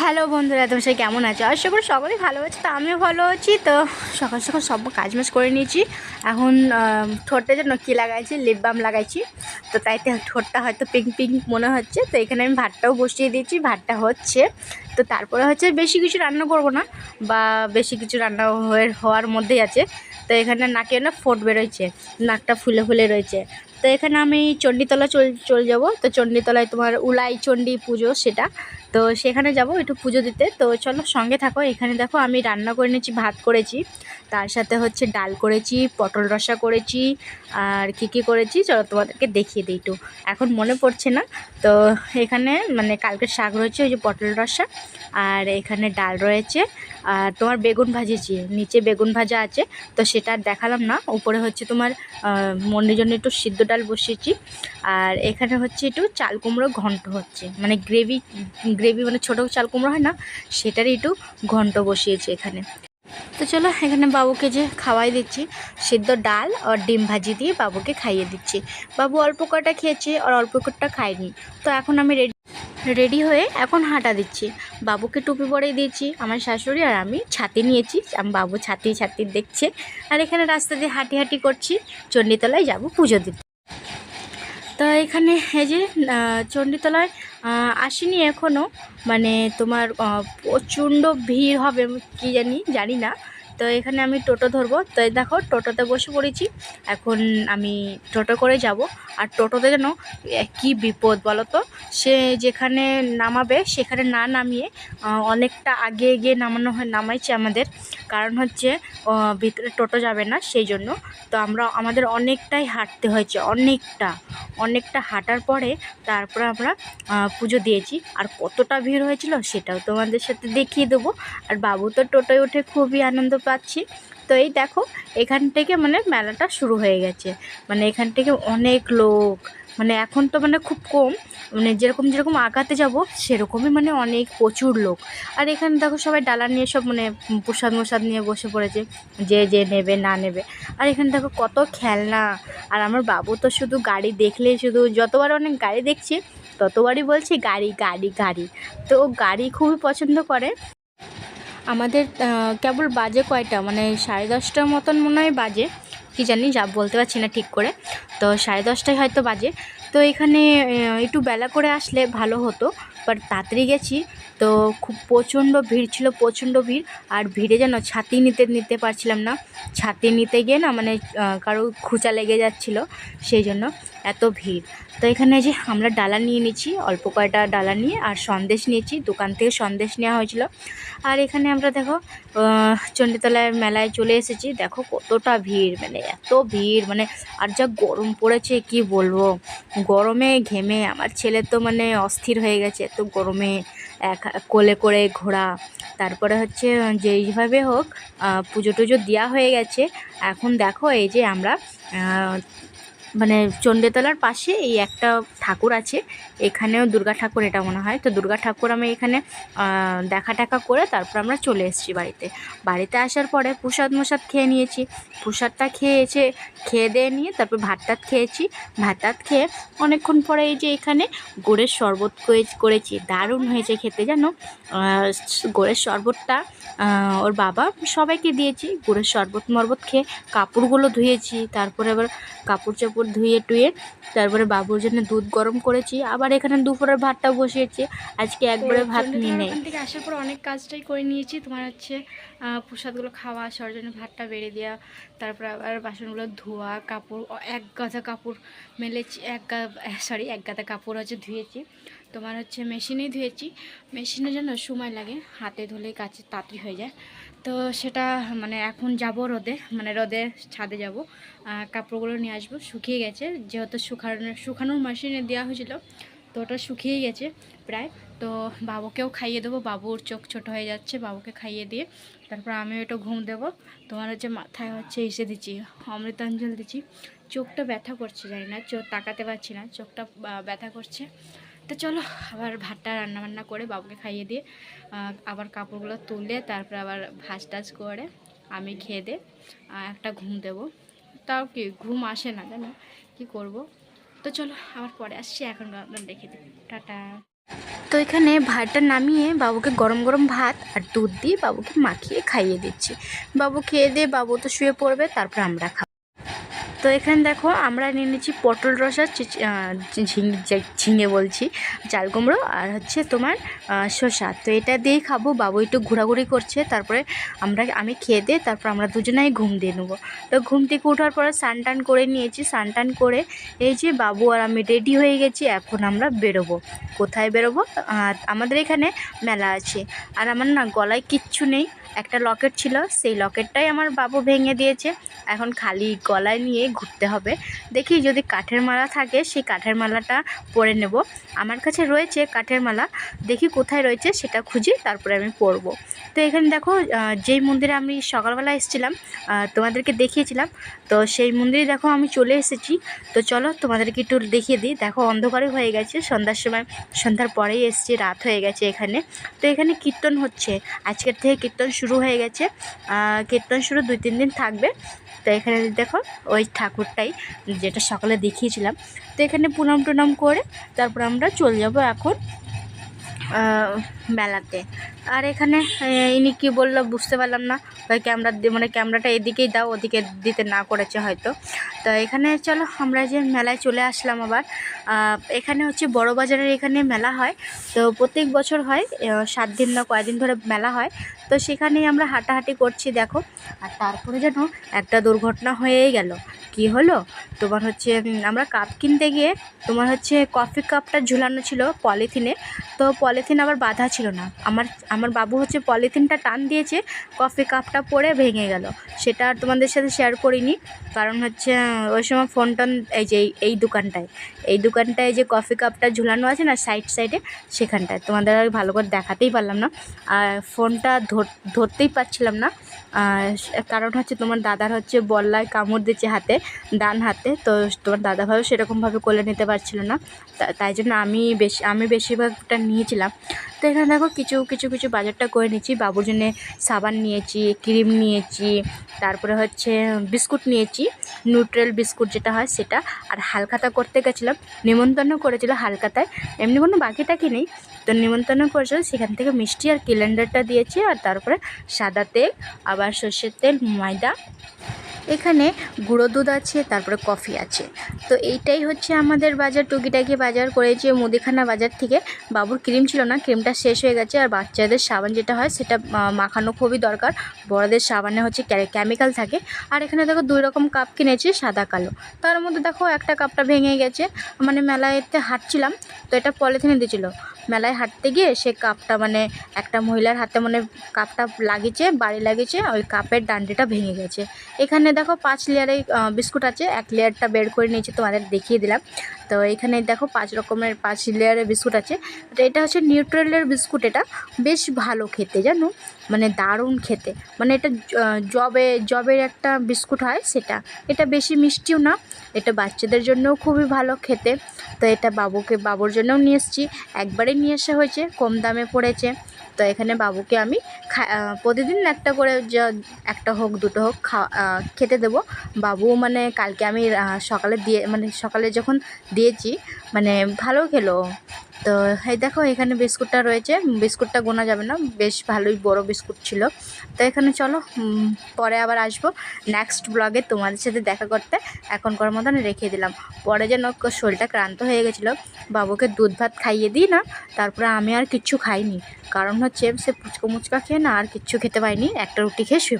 Hello বন্ধুরা তুমি সে কেমন আছো? আশা করি সকলেই ভালো আছে তো আমিও ভালো আছি। তো সকাল সকাল সব কাজ মাজ করে নিয়েছি। এখন আহ, ঠোঁটে যেন কী লাগাইছি লিপ বাম লাগাইছি। তো তাইতে ঠোঁটটা হয়তো পিঙ্ক পিঙ্ক মনে হচ্ছে। তো এখানে আমি ভাতটাও বসিয়ে দিয়েছি ভাতটা হচ্ছে। তো তারপরে হচ্ছে বেশি কিছু রান্না করব না বা বেশি কিছু রান্না হওয়ার মধ্যেই আছে। তো এখানে নাকে না ফোট বেরোয়ছে নাকটা ফুলে ফুলে রয়েছে। তো এখানে আমি চণ্ডীতলা চল, চলে যাব। তো চণ্ডীতলায় তোমার উলাই চণ্ডী পুজো সেটা। তো সেখানে যাব একটু পুজো দিতে। তো চলো সঙ্গে থাকো। এখানে দেখো আমি রান্না করে নিয়েছি, ভাত করেছি। তার সাথে হচ্ছে ডাল করেছি, পটল রসা করেছি, আর কী কী করেছি চলো তোমাদেরকে দেখিয়ে দিই একটু। এখন মনে পড়ছে না। তো এখানে মানে কালকে শাক রয়েছে, ওই যে পটল রসা, আর এখানে ডাল রয়েছে, আর তোমার বেগুন ভাজেছি নিচে বেগুন ভাজা আছে, তো সেটা দেখালাম না। উপরে হচ্ছে তোমার মন্ডির জন্য একটু সিদ্ধ ডাল বসিয়েছি। আর এখানে হচ্ছে একটু চাল কুমড়ো ঘন্ট হচ্ছে। মানে গ্রেভি গ্রেভি মানে ছোটো চাল কুমড়ো হয় না, সেটারই একটু ঘন্ট বসিয়েছি এখানে। তো চলো, এখানে বাবুকে যে খাওয়াই দিচ্ছি, সিদ্ধ ডাল আর ডিম ভাজি দিয়ে বাবুকে খাইয়ে দিচ্ছি। বাবু অল্প কটা খেয়েছে আর অল্প কটা খায়নি। তো এখন আমি রেডি রেডি হয়ে এখন হাঁটা দিচ্ছি। বাবুকে টুপি পরেই দিয়েছি, আমার শাশুড়ি আর আমি ছাতি নিয়েছি, আমি, বাবু ছাতি ছাতি দেখছে। আর এখানে রাস্তা দিয়ে হাঁটি হাঁটি করছি, চণ্ডীতলায় যাব পুজো দিতে। তো এখানে এই যে চণ্ডীতলায় আসিনি এখনও মানে তোমার প্রচণ্ড ভিড় হবে কি জানি জানি না। তো এখানে আমি টোটো ধরবো। তো দেখো, টোটোতে বসে পড়েছি। এখন আমি টোটো করে যাব। আর টোটোতে যেন কি বিপদ বলো তো সে যেখানে নামাবে, সেখানে না নামিয়ে অনেকটা আগে এগিয়ে নামানো হয়, নামাইছে আমাদের। কারণ হচ্ছে ভিতরে টোটো যাবে না, সেই জন্য। তো আমরা, আমাদের অনেকটাই হাঁটতে হয়েছে, অনেকটা। অনেকটা হাঁটার পরে তারপরে আমরা পুজো দিয়েছি। আর কতটা ভিড় হয়েছিল, সেটাও তোমাদের সাথে দেখিয়ে দেবো। আর বাবু তো টোটোয় উঠে খুবই আনন্দ পাচ্ছি। তো এই দেখো, এখান থেকে মানে মেলাটা শুরু হয়ে গেছে। মানে এখান থেকে অনেক লোক মানে এখন তো মানে খুব কম মানে যেরকম যেরকম আগাতে যাব সেরকমই মানে অনেক প্রচুর লোক। আর এখানে দেখো সবাই ডালা নিয়ে সব মানে প্রসাদ মোসাদ নিয়ে বসে পড়েছে, যে যে নেবে না নেবে। আর এখানে দেখো কত খেলনা, আর আমার বাবু তো শুধু গাড়ি দেখলেই শুধু যতবার অনেক গাড়ি দেখছে, ততবারই বলছে গাড়ি গাড়ি গাড়ি। তো ও গাড়ি খুবই পছন্দ করে। আমাদের কেবল বাজে কয়টা? মানে সাড়ে দশটার মতন মনে হয় বাজে। কি জানি, যা বলতে পারছি না ঠিক করে। তো সাড়ে দশটায় হয়তো বাজে। তো এখানে একটু বেলা করে আসলে ভালো হতো বাট তাড়াতাড়ি গেছি। তো খুব প্রচণ্ড ভিড় ছিল, প্রচণ্ড ভিড়, আর ভিড়ে যেন ছাতি নিতে নিতে পারছিলাম না। ছাতি নিতে গিয়ে না মানে কারও খুঁচা লেগে যাচ্ছিল, সেই জন্য। এত ভিড়। তো এখানে যে আমরা ডালা নিয়ে নিয়েছি, অল্প কয়টা ডালা নিয়ে, আর সন্দেশ নিয়েছি, দোকান থেকে সন্দেশ নেওয়া হয়েছিল। আর এখানে আমরা দেখো চণ্ডীতলায় মেলায় চলে এসেছি। দেখো কতটা ভিড় মানে এত ভিড় মানে আর যা গরম পড়েছে, কি বলব? গরমে ঘেমে, আমার ছেলে তো মানে অস্থির হয়ে গেছে এত গরমে, এক কোলে করে ঘোরা। তারপরে হচ্ছে, যেইভাবে হোক পুজো টুজো দেওয়া হয়ে গেছে। এখন দেখো এই যে আমরা মানে চণ্ডীতলার পাশে এই একটা ঠাকুর আছে। এখানেও দুর্গা ঠাকুর এটা মনে হয়। তো দুর্গা ঠাকুর আমি এখানে দেখা টাকা করে তারপর আমরা চলে এসেছি বাড়িতে। বাড়িতে আসার পরে প্রসাদ মোসাদ খেয়ে নিয়েছি। প্রসাদটা খেয়েছে, খেয়ে দিয়ে নিয়ে তারপর ভাত টাত খেয়েছি। ভাত টাত খেয়ে অনেকক্ষণ পরে এই যে এখানে গুড়ের শরবত করেছি। দারুণ হয়েছে খেতে জানো? গোড়ের শরবতটা ওর বাবা সবাইকে দিয়েছি। গুড়ের শরবত মরবত খেয়ে কাপড়গুলো ধুয়েছি। তারপরে আবার কাপড় চাপড় ধুয়ে টুয়ে তারপরে বাবুর জন্য দুধ গরম করেছি। আবার এখানে দুপুরের ভাতটা বসিয়েছি। আজকে একবারে ভাত নিয়ে নেই। থেকে আসার পর অনেক কাজটাই করে নিয়েছি। তোমার হচ্ছে প্রসাদগুলো খাওয়া আসার জন্য ভাতটা বেড়ে দেওয়া তারপরে আবার বাসনগুলো ধোয়া কাপড় এক গাদা কাপড় মেলেছি এক গা সরি এক গাদা কাপড় হচ্ছে ধুয়েছি। তোমার হচ্ছে মেশিনেই ধুয়েছি। মেশিনে যেন সময় লাগে, হাতে ধুলে কাছে তাড়াতাড়ি হয়ে যায়। তো সেটা মানে এখন যাব রোদে মানে রোদে ছাদে যাব। কাপড়গুলো নিয়ে আসব, শুকিয়ে গেছে। যেহেতু শুকানোর শুকানোর মেশিনে দেওয়া হয়েছিল, তো ওটা শুকিয়ে গেছে প্রায়। তো বাবুকেও খাইয়ে দেবো, বাবুর চোখ ছোট হয়ে যাচ্ছে, বাবুকে খাইয়ে দিয়ে তারপর আমিও ওটা ঘুম দেবো। তোমার হচ্ছে মাথায় হচ্ছে এসে দিচ্ছি, অমৃতাঞ্জল দিচ্ছি। চোখটা ব্যথা করছে, জানি না, চোখ তাকাতে পারছি না, চোখটা ব্যথা করছে। তো চলো, আবার ভাতটা রান্না বান্না করে বাবুকে খাইয়ে দিয়ে আবার কাপড়গুলো তুলে তারপর আবার ভাজ টাজ করে আমি খেয়ে দিয়ে একটা ঘুম দেবো। তাও কি ঘুম আসে না জানো? কি করব? তো চলো, আবার পরে আসছি, এখন আপনার দেখে দিই। টাটা। তো এখানে ভাতটা নামিয়ে বাবুকে গরম গরম ভাত আর দুধ দিয়ে বাবুকে মাখিয়ে খাইয়ে দিচ্ছি। বাবু খেয়ে দিয়ে, বাবু তো শুয়ে পড়বে, তারপর আমরা খাব। তো এখানে দেখো আমরা নিয়ে নিচ্ছি পটল রসা ঝিঙে বলছি, চাল কুমড়ো আর হচ্ছে তোমার শসা। তো এটা দিয়েই খাব, বাবু একটু ঘোরাঘুরি করছে, তারপরে আমরা, আমি খেয়ে দিয়ে তারপর আমরা দুজনেই ঘুম দিয়ে নেব। তো ঘুম থেকে ওঠার পরে টান করে নিয়েছি টান করে এই যে বাবু আর আমি রেডি হয়ে গেছি, এখন আমরা বেরোবো। কোথায় বেরোবো? আমাদের এখানে মেলা আছে। আর আমার না গলায় কিচ্ছু নেই। একটা লকেট ছিল, সেই লকেটটাই আমার বাবু ভেঙে দিয়েছে। এখন খালি গলায় নিয়ে ঘুরতে হবে। দেখি যদি কাঠের মালা থাকে, সেই কাঠের মালাটা পরে নেব। আমার কাছে রয়েছে কাঠের মালা। দেখি কোথায় রয়েছে সেটা খুঁজি, তারপরে আমি পরবো। তো এখানে দেখো যেই মন্দিরে আমি সকালবেলা এসেছিলাম তোমাদেরকে দেখিয়েছিলাম, তো সেই মন্দিরে দেখো আমি চলে এসেছি। তো চলো তোমাদেরকে একটু দেখিয়ে দিই। দেখো অন্ধকারই হয়ে গেছে, সন্ধ্যার সময়, সন্ধ্যার পরেই এসেছি, রাত হয়ে গেছে এখানে। তো এখানে কীর্তন হচ্ছে। আজকের থেকে কীর্তন শুরু হয়ে গেছে। কীর্তন শুরু দুই, তিন দিন থাকবে। তো এখানে দেখো, ওই ঠাকুরটাই যেটা সকালে দেখিয়েছিলাম। তো এখানে প্রণাম, টুনাম করে তারপর আমরা চলে যাব এখন মেলাতে। আর এখানে ইনি কী বলল বুঝতে পারলাম না। ওই ক্যামেরা মানে ক্যামেরাটা এদিকেই দাও, ওদিকে দিতে না করেছে হয়তো। তো এখানে চলো, আমরা যে মেলায় চলে আসলাম আবার এখানে হচ্ছে বড় বাজারের এখানে মেলা হয়। তো প্রত্যেক বছর হয় সাত দিন না কয়দিন ধরে মেলা হয়। তো সেখানেই আমরা হাঁটাহাঁটি করছি, দেখো। আর তারপরে যেন একটা দুর্ঘটনা হয়েই গেল। কি হলো? তোমার হচ্ছে আমরা কাপ কিনতে গিয়ে তোমার হচ্ছে কফি কাপটা ঝুলানো ছিল পলিথিনে। তো পলিথিন আবার বাঁধা ছিল না। আমার আমার বাবু হচ্ছে পলিথিনটা টান দিয়েছে, কফি কাপটা পড়ে ভেঙে গেল। সেটা আর তোমাদের সাথে শেয়ার করিনি। কারণ হচ্ছে ওই সময় ফোন টোন এই যে, এই- দোকানটায়। এই দোকানটায় যে কফি কাপটা ঝুলানো আছে না সাইড সাইডে সেখানটায়। তোমাদের আর ভালো করে দেখাতেই পারলাম না। আর ফোনটা ধর- ধরতেই পারছিলাম না। কারণ হচ্ছে তোমার দাদার হচ্ছে বল্লায় কামড় দিচ্ছে হাতে, ডান হাতে। তো তোমার দাদাভাইও সেরকমভাবে কোলে নিতে পারছিল না। তাই জন্য আমি বেশি, আমি বেশিরভাগটা নিয়েছিলাম। তো এখানে দেখো কিছু কিছু কিছু বাজারটা করে নিয়েছি। বাবুর জন্যে সাবান নিয়েছি, ক্রিম নিয়েছি, তারপরে হচ্ছে বিস্কুট নিয়েছি, নিউট্রেল বিস্কুট যেটা হয় সেটা। আর হালখাতা করতে গেছিলাম নিমন্ত্রণ করেছিল হালখাতায়। এমনি কোনো বাকি টাকি নেই? তো নিমন্ত্রণ করেছিল, সেখান থেকে মিষ্টি আর ক্যালেন্ডারটা দিয়েছি। আর তারপরে সাদা তেল, আবার সর্ষের তেল, ময়দা। এখানে গুঁড়ো দুধ আছে, তারপরে কফি আছে। তো এইটাই হচ্ছে আমাদের বাজার, টুকিটাকি বাজার করেছি, মুদিখানা বাজার থেকে। বাবুর ক্রিম ছিল না, ক্রিমটা শেষ হয়ে গেছে আর বাচ্চাদের সাবান যেটা হয় সেটা মাখানো খুবই দরকার। বড়দের সাবানে হচ্ছে কেমিক্যাল থাকে। আর এখানে দেখো দুই রকম কাপ কিনেছি, সাদা, কালো। তার মধ্যে দেখো একটা কাপটা ভেঙে গেছে। মানে মেলায়তে হাঁটছিলাম, তো এটা পলিথিনে দিয়েছিল। মেলায় হাঁটতে গিয়ে সে কাপটা মানে একটা মহিলার হাতে মানে কাপটা লাগিয়েছে, বাড়ি লাগিয়েছে, ওই কাপের ডান্ডিটা ভেঙে গেছে। এখানে দেখো পাঁচ লেয়ারে বিস্কুট আছে। এক লেয়ারটা বের করে নিয়েছি, তোমাদের দেখিয়ে দিলাম। তো এখানে দেখো পাঁচ রকমের, পাঁচ লেয়ারের বিস্কুট আছে। তো এটা হচ্ছে নিউট্রেলের বিস্কুট এটা। বেশ ভালো খেতে, জানো? মানে দারুণ খেতে। মানে এটা জবে, জবের একটা বিস্কুট হয় সেটা। এটা বেশি মিষ্টিও না, এটা বাচ্চাদের জন্যও খুবই ভালো খেতে। তো এটা বাবুকে, বাবুর জন্যও নিয়ে এসেছি। একবারে নিয়ে আসা হয়েছে, কম দামে পড়েছে। তো এখানে বাবুকে আমি প্রতিদিন একটা করে একটা হোক, দুটো হোক খেতে দেবো। বাবু মানে কালকে আমি সকালে দিয়ে মানে সকালে যখন দিয়েছি মানে ভালো খেলো। তো, এই দেখো, এখানে বিস্কুটটা রয়েছে। বিস্কুটটা গোনা যাবে না। বেশ ভালোই বড় বিস্কুট ছিল। তো এখানে চলো পরে আবার আসব। নেক্সট ব্লগে তোমাদের সাথে দেখা করতে এখনকার মতন রেখে দিলাম। পরে যেন শরীরটা ক্লান্ত হয়ে গেছিল, বাবুকে দুধ ভাত খাইয়ে দিই না, তারপরে আমি আর কিচ্ছু খাইনি। কারণ হচ্ছে, সে ফুচকা মুচকা খেয়ে না আর কিচ্ছু খেতে পাইনি একটা রুটি খেয়ে শুয়ে